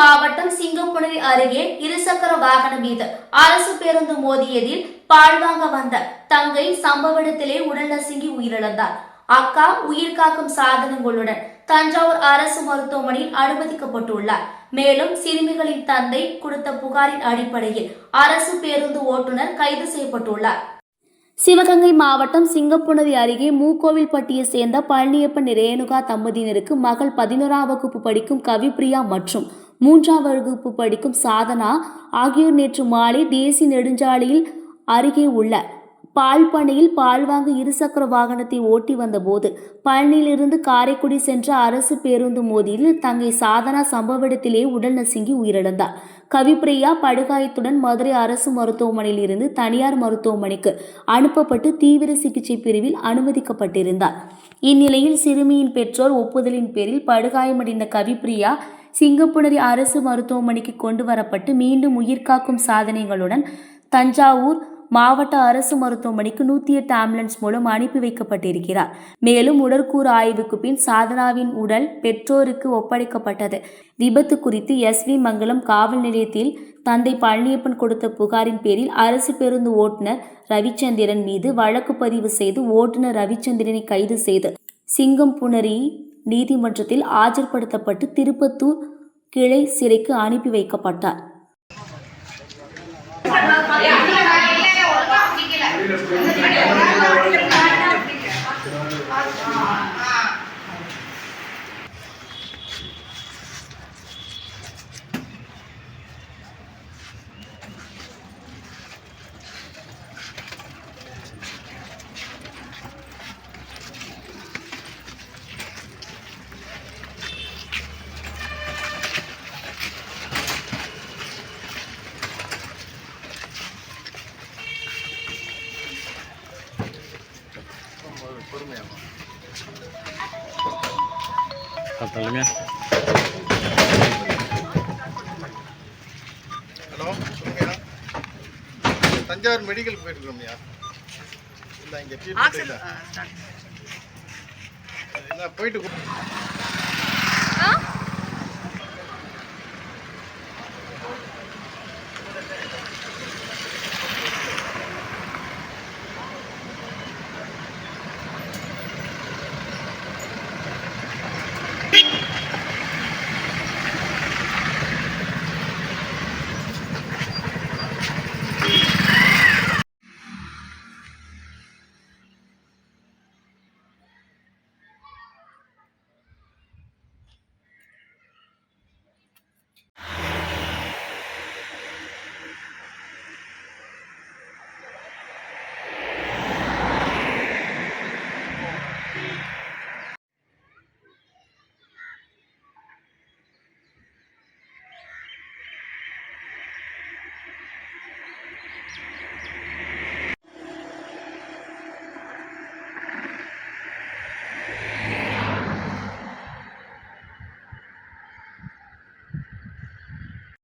மாவட்டம் சிங்கப்புணரி அருகே இருசக்கர வாகனம் மீது அரசு பேருந்து மோதியதில் பாழ்வாங்க வந்த தங்கை சம்பவ இடத்திலே உடல் நசுங்கி உயிரிழந்தார். அக்கா உயிர் காக்கும் சாதனங்களுடன் தஞ்சாவூர் அரசு மருத்துவமனையில் அனுமதிக்கப்பட்டுள்ளார். மேலும் சிறுமிகளின் தந்தை கொடுத்த புகாரின் அடிப்படையில் அரசு பேருந்து ஓட்டுநர் கைது செய்யப்பட்டுள்ளார். சிவகங்கை மாவட்டம் சிங்கப்புணரி அருகே மூக்கோவில்பட்டியை சேர்ந்த பழனியப்பன் ரேணுகா தம்பதியினருக்கு மகள் பதினோராம் வகுப்பு படிக்கும் கவிப்ரியா மற்றும் மூன்றாம் வகுப்பு படிக்கும் சாதனா ஆகியோர் நேற்று மாலை தேசிய நெடுஞ்சாலையில் அருகே உள்ள பால் பண்ணையில் பால் வாங்க இருசக்கர வாகனத்தை ஓட்டி வந்தபோது பழனியிலிருந்து காரைக்குடி சென்ற அரசு பேருந்து மோதியில் தங்கை சாதனா சம்பவ இடத்திலே உடல் நசுங்கி உயிரிழந்தார். கவிப்பிரியா படுகாயத்துடன் மதுரை அரசு மருத்துவமனையில் இருந்து தனியார் மருத்துவமனைக்கு அனுப்பப்பட்டு தீவிர சிகிச்சை பிரிவில் அனுமதிக்கப்பட்டிருந்தார். இந்நிலையில் சிறுமியின் பெற்றோர் ஒப்புதலின் பேரில் படுகாயமடைந்த கவிப்பிரியா சிங்கப்புணரி அரசு மருத்துவமனைக்கு கொண்டு வரப்பட்டு மீண்டும் உயிர்காக்கும் சாதனைகளுடன் தஞ்சாவூர் மாவட்ட அரசு மருத்துவமனைக்கு நூற்றி எட்டு ஆம்புலன்ஸ் மூலம் அனுப்பி வைக்கப்பட்டிருக்கிறார். மேலும் உடற்கூறு ஆய்வுக்கு பின் சாதனாவின் உடல் பெற்றோருக்கு ஒப்படைக்கப்பட்டது. விபத்து குறித்து எஸ் வி மங்கலம் காவல் நிலையத்தில் தந்தை பழனியப்பன் கொடுத்த புகாரின் பேரில் அரசு பேருந்து ஓட்டுநர் ரவிச்சந்திரன் மீது வழக்கு பதிவு செய்து ஓட்டுநர் ரவிச்சந்திரனை கைது செய்து சிங்கம்புணரி நீதிமன்றத்தில் ஆஜர்படுத்தப்பட்டு திருப்பத்தூர் கிளை சிறைக்கு அனுப்பி வைக்கப்பட்டார். Thank you. சொல்லுங்க ஹலோ சொல்லுங்கய்யா தஞ்சாவூர் மெடிக்கல் போயிருக்கிறோம்யா இல்லை இங்கே இல்லை போயிட்டு